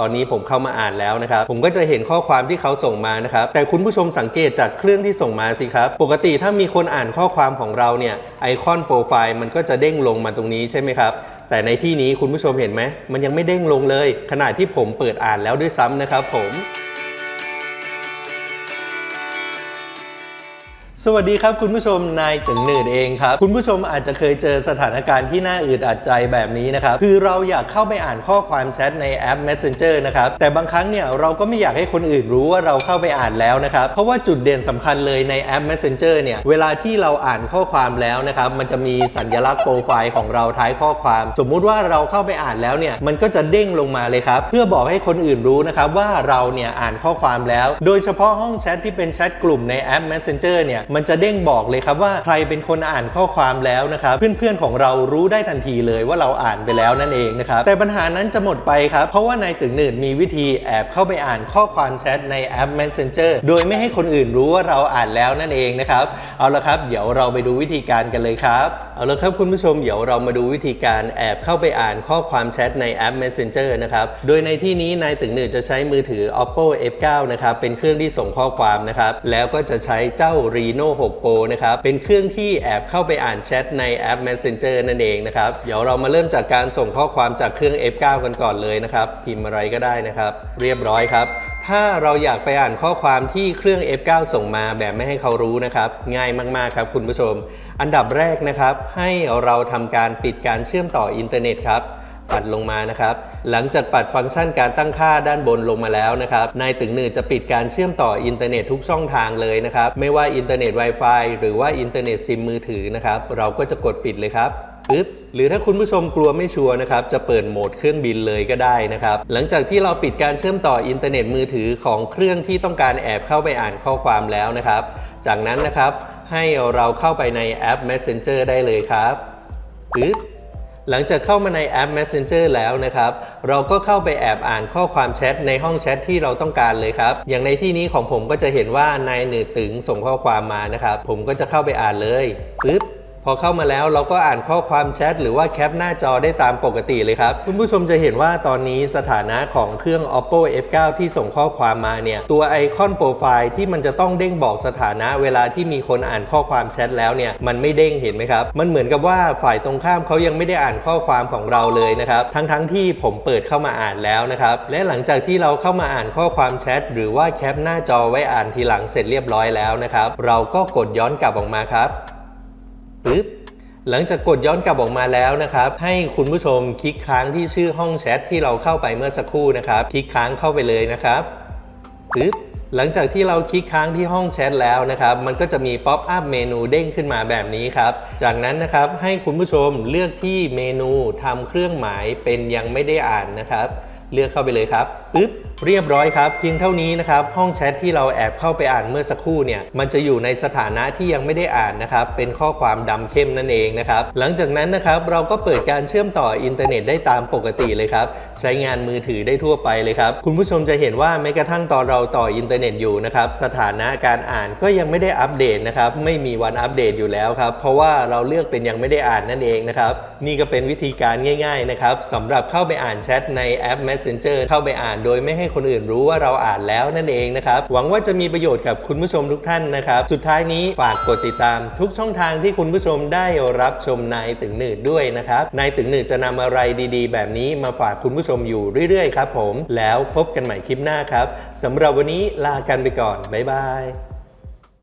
ตอนนี้ผมเข้ามาอ่านแล้วนะครับ ผมก็จะเห็นข้อความที่เขาส่งมานะครับ แต่คุณผู้ชมสังเกตจากเครื่องที่ส่งมาสิครับ ปกติถ้ามีคนอ่านข้อความของเราเนี่ย ไอคอนโปรไฟล์มันก็จะเด้งลงมาตรงนี้ใช่ไหมครับแต่ในที่นี้คุณผู้ชมเห็นไหม มันยังไม่เด้งลงเลย ขณะที่ผมเปิดอ่านแล้วด้วยซ้ำนะครับผม สวัสดีครับคุณผู้ชมนายตึงหนืดเองครับ คุณผู้ชมอาจจะเคยเจอสถานการณ์ที่น่าอึดอัดใจแบบนี้นะครับ คือเราอยากเข้าไปอ่านข้อความแชทในแอป Messenger นะครับ แต่บางครั้งเนี่ยเราก็ไม่อยากให้คนอื่นรู้ว่าเราเข้าไปอ่านแล้วนะครับ เพราะว่าจุดเด่นสำคัญเลยในแอป Messenger เนี่ยเวลาที่เราอ่านข้อความแล้วนะครับมันจะมีสัญลักษณ์โปรไฟล์ของเราท้ายข้อความ สมมุติว่าเราเข้าไปอ่านแล้วเนี่ยมันก็จะเด้งลงมาเลยครับเพื่อบอกให้คนอื่นรู้นะครับว่าเราเนี่ยอ่านข้อความแล้ว โดยเฉพาะห้องแชทที่เป็นแชทกลุ่มในแอป Messenger เนี่ยมันจะเด้งบอกเลยครับว่าใครเป็นคนอ่านข้อความแล้วนะครับเพื่อนๆของเรารู้ได้ทันทีเลยว่าเราอ่านไปแล้วนั่นเองนะครับแต่ปัญหานั้นจะหมดไปครับเพราะว่าในตึงหนื่นมีวิธีแอบเข้าไปอ่านข้อความแชทในแอป Messenger โดยไม่ให้คนอื่นรู้ว่าเราอ่านแล้วนั่นเองนะครับเอาละครับ เดี๋ยวเราไปดูวิธีการกันเลยครับเอาละครับคุณผู้ชมเดี๋ยวเรามาดูวิธีการแอบเข้าไปอ่านข้อความแชทในแอป Messenger นะครับโดยในที่นี้นายตึงหนื่นจะใช้มือถือ Oppo F9 นะครับเป็นเครื่องที่ส่งข้อความนะครับแล้วก็จะใช้เจ้า Reno 6 Pro นะครับ เป็นเครื่องที่แอบเข้าไปอ่านแชทในแอป Messenger นั่นเองนะครับ เดี๋ยวเรามาเริ่มจากการส่งข้อความจากเครื่อง F9 กันก่อนเลยนะครับ พิมพ์อะไรก็ได้นะครับ เรียบร้อยครับถ้าเราอยากไปอ่านข้อความที่เครื่อง F9 ส่งมาแบบไม่ให้เขารู้นะครับ ง่ายมาก ๆ ครับคุณผู้ชม อันดับแรกนะครับ ให้เราทำการปิดการเชื่อมต่ออินเทอร์เน็ตครับ ปัดลงมานะครับ หลังจากปัดฟังก์ชันการตั้งค่าด้านบนลงมาแล้วนะครับ นายตึงหนืดจะปิดการเชื่อมต่ออินเทอร์เน็ตทุกช่องทางเลยนะครับ ไม่ว่าอินเทอร์เน็ต Wi-Fi หรือว่าอินเทอร์เน็ตซิมมือถือนะครับ เราก็จะกดปิดเลยครับปึ๊บหรือถ้าคุณผู้ชมกลัวไม่ชัวร์นะครับ จะเปิดโหมดเครื่องบินเลยก็ได้นะครับ หลังจากที่เราปิดการเชื่อมต่ออินเทอร์เน็ตมือถือของเครื่องที่ต้องการแอบเข้าไปอ่านข้อความแล้วนะครับ จากนั้นนะครับให้เราเข้าไปในแอป Messenger ได้เลยครับปึ๊บ หลังจากเข้ามาในแอป Messenger แล้วนะครับ เราก็เข้าไปแอบอ่านข้อความแชทในห้องแชทที่เราต้องการเลยครับ อย่างในที่นี้ของผมก็จะเห็นว่านายหนืดตึงส่งข้อความมานะครับ ผมก็จะเข้าไปอ่านเลยปึ๊บ พอเข้ามาแล้วเราก็อ่านข้อความแชทหรือว่าแคปหน้าจอได้ตามปกติเลยครับ คุณผู้ชมจะเห็นว่าตอนนี้สถานะของเครื่อง Oppo F9 ที่ส่งข้อความมาเนี่ย ตัวไอคอนโปรไฟล์ที่มันจะต้องเด้งบอกสถานะเวลาที่มีคนอ่านข้อความแชทแล้วเนี่ย มันไม่เด้งเห็นไหมครับ มันเหมือนกับว่าฝ่ายตรงข้ามเขายังไม่ได้อ่านข้อความของเราเลยนะครับ ทั้งๆทที่ผมเปิดเข้ามาอ่านแล้วนะครับ และหลังจากที่เราเข้ามาอ่านข้อความแชทหรือว่าแคปหน้าจอไว้อ่านทีหลังเสร็จเรียบร้อยแล้วนะครับ เราก็กดย้อนกลับออกมาครับ ปึ๊บหลังจากกดย้อนกลับออกมาแล้วนะครับ ให้คุณผู้ชมคลิกค้างที่ชื่อห้องแชทที่เราเข้าไปเมื่อสักครู่นะครับ คลิกค้างเข้าไปเลยนะครับปึ๊บหลังจากที่เราคลิกค้างที่ห้องแชทแล้วนะครับ มันก็จะมีป๊อปอัพเมนูเด้งขึ้นมาแบบนี้ครับ จากนั้นนะครับให้คุณผู้ชมเลือกที่เมนูทำเครื่องหมายเป็นยังไม่ได้อ่านนะครับ เลือกเข้าไปเลยครับปึ๊บเรียบร้อยครับ เพียงเท่านี้นะครับ ห้องแชทที่เราแอบเข้าไปอ่านเมื่อสักครู่เนี่ย มันจะอยู่ในสถานะที่ยังไม่ได้อ่านนะครับ เป็นข้อความดำเข้มนั่นเองนะครับ หลังจากนั้นนะครับ เราก็เปิดการเชื่อมต่ออินเทอร์เน็ตได้ตามปกติเลยครับ ใช้งานมือถือได้ทั่วไปเลยครับ คุณผู้ชมจะเห็นว่าแม้กระทั่งตอนเราต่ออินเทอร์เน็ตอยู่นะครับ สถานะการอ่านก็ยังไม่ได้อัปเดตนะครับ ไม่มีวันอัปเดตอยู่แล้วครับ เพราะว่าเราเลือกเป็นยังไม่ได้อ่านนั่นเองนะครับ นี่ก็เป็นวิธีการง่าย ๆนะครับสำหรับเข้าไปอ่านแชทในแอป Messenger เข้าไปอ่านโดยไม่ให้คนอื่นรู้ว่าเราอ่านแล้วนั่นเองนะครับ หวังว่าจะมีประโยชน์กับคุณผู้ชมทุกท่านนะครับ สุดท้ายนี้ฝากกดติดตามทุกช่องทางที่คุณผู้ชมได้รับชมนายตึงหนืดด้วยนะครับ นายตึงหนืดจะนำอะไรดีๆ แบบนี้มาฝากคุณผู้ชมอยู่เรื่อยๆครับผม แล้วพบกันใหม่คลิปหน้าครับสำหรับวันนี้ลากันไปก่อนบ๊ายบาย